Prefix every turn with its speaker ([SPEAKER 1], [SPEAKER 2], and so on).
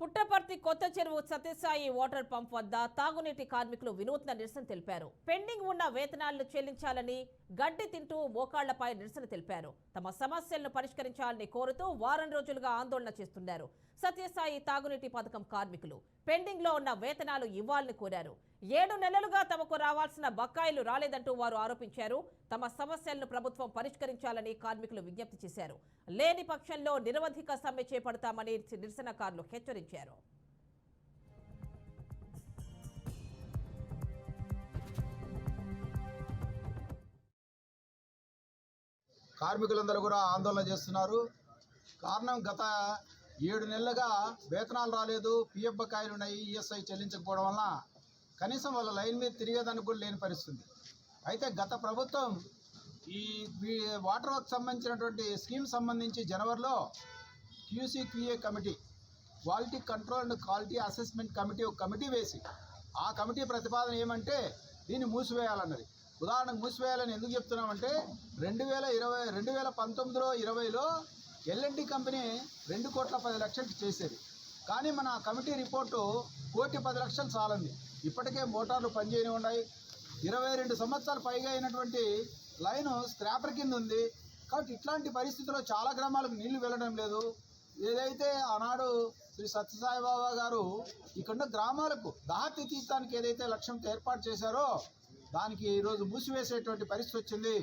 [SPEAKER 1] పుట్టపర్తి కొత్త చెరువు Sathya Sai water pump వద్ద తాగునీటి కార్మికులు వినూత్న నిరసన తెలిపారు. పెండింగ్ ఉన్న వేతనాలను చెల్లించాలని గడ్డి తింటూ మోకాళ్ళపై నిరసన తెలిపారు. తమ సమస్యలను పరిష్కరించాలని కోరుతూ వారం రోజులుగా ఆందోళన చేస్తున్నారు సత్యసాయి తాగునీటి పథకం కార్మికులు. పెండింగ్లో ఉన్న వేతనాలు ఇవ్వాలని కోరారు. ఏడు నెలలుగా తమకు రావాల్సిన బకాయిలు రాలేదంటూ వారు ఆరోపించారు. తమ సమస్యలను ప్రభుత్వం పరిష్కరించాలని కార్మికులు విజ్ఞప్తి చేశారు. లేని పక్షంలో నిరవధిక సమ్మె చేపడతామని నిరసనకారులు హెచ్చరించారు.
[SPEAKER 2] కార్మికులందరూ కూడా ఆందోళన చేస్తున్నారు. కారణం గత ఏడు నెలలుగా వేతనాలు రాలేదు పిఎఫ్ బకాయిలు ఉన్నాయి ఈఎస్ఐ చెల్లించకపోవడం వలన కనీసం వాళ్ళ లైన్ మీద తిరిగేదానికి కూడా లేని పరిస్థితి. అయితే గత ప్రభుత్వం ఈ వాటర్ వర్క్ సంబంధించినటువంటి స్కీమ్ సంబంధించి జనవరిలో Q C Q A committee quality control and quality assessment committee ఒక కమిటీ వేసి ఆ కమిటీ ప్రతిపాదన ఏమంటే దీన్ని మూసివేయాలన్నది. ఉదాహరణకు మూసివేయాలని ఎందుకు చెప్తున్నామంటే రెండు వేల ఇరవై రెండు వేల పంతొమ్మిదిలో ఇరవైలో ఎల్ఎన్టీ కంపెనీ రెండు కోట్ల పది లక్షలు చేసేది. కానీ మన కమిటీ రిపోర్టు కోటి పది లక్షలు చాలంది ఇప్పటికే మోటార్లు పనిచేయని ఉన్నాయి. ఇరవై రెండు సంవత్సరాలు పైగా అయినటువంటి లైను స్క్రాపర్ కింద ఉంది. కాబట్టి ఇట్లాంటి పరిస్థితుల్లో చాలా గ్రామాలకు నీళ్ళు వెళ్ళడం లేదు. ఏదైతే ఆనాడు శ్రీ సత్యసాయి బాబా గారు ఇక్కడ గ్రామాలకు దాహతి తీర్చడానికి ఏదైతే లక్ష్యంతో ఏర్పాటు చేశారో దానికి ఈరోజు మూసివేసేటువంటి పరిస్థితి వచ్చింది.